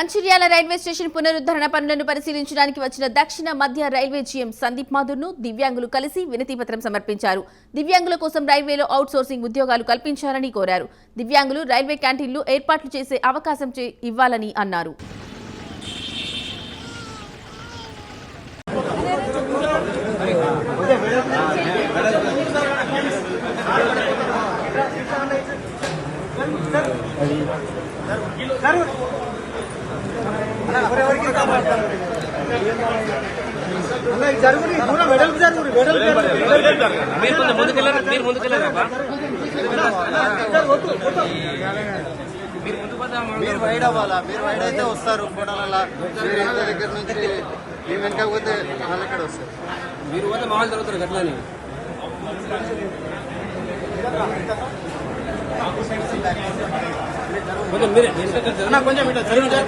Mancherial railway station పునరుద్ధరణ పనులను పరిశీలించడానికి వచ్చిన దక్షిణ మధ్య రైల్వే జీఎం సందీప్ మాధుర్ను దివ్యాంగులు కలిసి వినతిపత్రం సమర్పించారు దివ్యాంగుల కోసం రైల్వేలో అవుట్సోర్సింగ్ ఉద్యోగాలు కల్పించాలని కోరారు దివ్యాంగులు రైల్వే క్యాంటీన్లు ఏర్పాట్లు చేసే అవకాశం చే- ఇవ్వాలని అన్నారు జరుగుని దూరం వెడల్పు జరుగుని వెడల్పు మీరు కొంచెం ముందుకెళ్ళారు మీరు ముందుకెళ్ళారు అబ్బా మీరు ముందుకు పోతే మీరు వైడ్ అవ్వాలా మీరు వైడ్ అయితే వస్తారు ఫోటోలలో మీరు ఇంత దగ్గర నుంచి మేము వెనక పోతే వాళ్ళు ఎక్కడ వస్తారు మీరు పోతే మా వాళ్ళు జరుగుతారు గట్లని అన్న కొంచెం ఇట్లా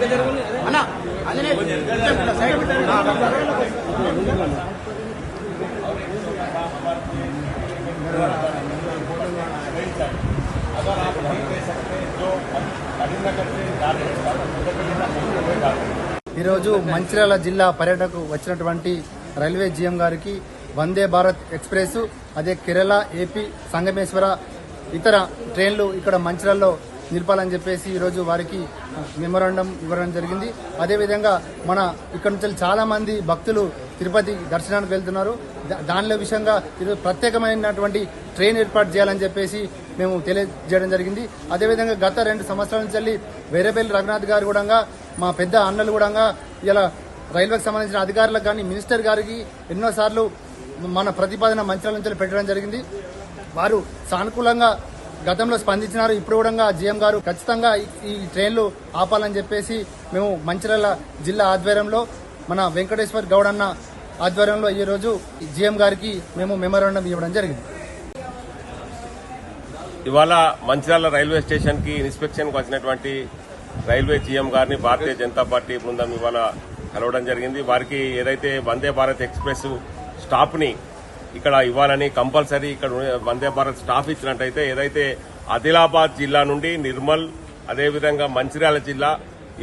జరుగుని అన్న ఆంజనేయ, కొంచెం ఇట్లా సైడ్ పెట్టండి. ఈరోజు మంచిర్యాల జిల్లా పర్యటనకు వచ్చినటువంటి రైల్వే జీఎం గారికి వందే భారత్ ఎక్స్ప్రెస్ అదే కేరళ ఏపీ సంగమేశ్వర ఇతర ట్రైన్లు ఇక్కడ మంచిర్యాలలో నిలపాలని చెప్పేసి ఈరోజు వారికి మెమోరాండం ఇవ్వడం జరిగింది. అదేవిధంగా మన ఇక్కడ నుంచి చాలా మంది భక్తులు తిరుపతి దర్శనానికి వెళ్తున్నారు. దా- దానిలో విషయంగా ఈరోజు ప్రత్యేకమైనటువంటి ట్రైన్ ఏర్పాటు చేయాలని చెప్పేసి మేము తెలియజేయడం జరిగింది. అదేవిధంగా గత రెండు సంవత్సరాల నుంచి వేరేపల్లి రఘునాథ్ గారు కూడా మా పెద్ద అన్నలు కూడా ఇలా రైల్వేకి సంబంధించిన అధికారులకు కానీ మినిస్టర్ గారికి ఎన్నోసార్లు మన ప్రతిపాదన మంచాల నుంచి పెట్టడం జరిగింది. వారు సానుకూలంగా గతంలో స్పందించినారు. ఇప్పుడు కూడా జీఎం గారు ఖచ్చితంగా ఈ- ట్రైన్లు ఆపాలని చెప్పేసి మేము మంచిర్యాల జిల్లా ఆధ్వర్యంలో మన వెంకటేశ్వర్ గౌడ్ అన్న ఆధ్వర్యంలో ఈ రోజు జీఎం గారికి మేము మెమోరాండం ఇవ్వడం జరిగింది. ఇవాళ మంచిర్యాల రైల్వే స్టేషన్కి ఇన్స్పెక్షన్కు వచ్చినటువంటి రైల్వే జీఎం గారిని భారతీయ జనతా పార్టీ బృందం ఇవాళ కలవడం జరిగింది. వారికి ఏదైతే వందే భారత్ ఎక్స్ప్రెస్ స్టాప్ని ఇక్కడ ఇవ్వాలని కంపల్సరీ ఇక్కడ వందే భారత్ స్టాఫ్ ఇచ్చినట్టయితే ఏదైతే ఆదిలాబాద్ జిల్లా నుండి నిర్మల్ అదేవిధంగా మంచిర్యాల జిల్లా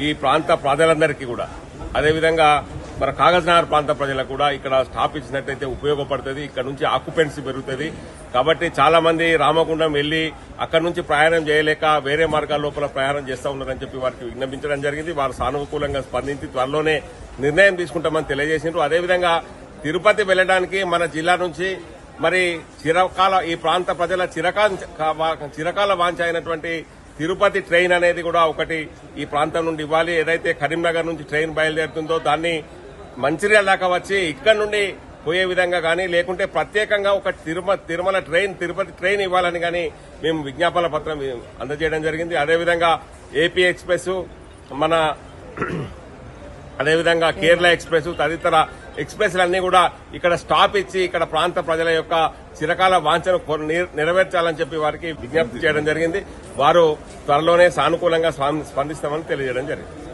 ఈ ప్రాంత ప్రజలందరికీ కూడా అదేవిధంగా మన కాగజ్నగర్ ప్రాంత ప్రజలకు కూడా ఇక్కడ స్టాప్ ఇచ్చినట్టయితే ఉపయోగపడుతుంది. ఇక్కడ నుంచి ఆక్యుపెన్సీ పెరుగుతుంది. కాబట్టి చాలా మంది రామగుండం వెళ్ళి అక్కడ నుంచి ప్రయాణం చేయలేక వేరే మార్గాల లోపల ప్రయాణం చేస్తా ఉన్నారని చెప్పి వారికి విజ్ఞపించడం జరిగింది. వారు సానుకూలంగా స్పందించి త్వరలోనే నిర్ణయం తీసుకుంటామని తెలియజేసిండ్రు. అదేవిధంగా తిరుపతి వెళ్ళడానికి మన జిల్లా నుంచి మరి చిరకాల ఈ ప్రాంత ప్రజల చిరకాల చిరకాల వాంఛ అయినటువంటి తిరుపతి ట్రైన్ అనేది కూడా ఒకటి ఈ ప్రాంతం నుండి ఇవ్వాలి. ఏదైతే కరీంనగర్ నుంచి ట్రైన్ బయలుదేరుతుందో దాన్ని మంచిర్యాల దాకా వచ్చి ఇక్కడ నుండి పోయే విధంగా కానీ లేకుంటే ప్రత్యేకంగా ఒక తిరుమ తిరుమల ట్రైన్ తిరుపతి ట్రైన్ ఇవ్వాలని కానీ మేము విజ్ఞాపన పత్రం అందజేయడం జరిగింది. అదేవిధంగా ఏపీ ఎక్స్ప్రెస్ మన అదేవిధంగా కేరళ ఎక్స్ప్రెస్ తదితర ఎక్స్ప్రెస్లన్నీ కూడా ఇక్కడ స్టాప్ ఇచ్చి ఇక్కడ ప్రాంత ప్రజల యొక్క చిరకాల వాంఛను నెరవేర్చాలని చెప్పి వారికి విజ్ఞప్తి చేయడం జరిగింది. వారు త్వరలోనే సానుకూలంగా స్పందిస్తామని తెలియజేయడం జరిగింది.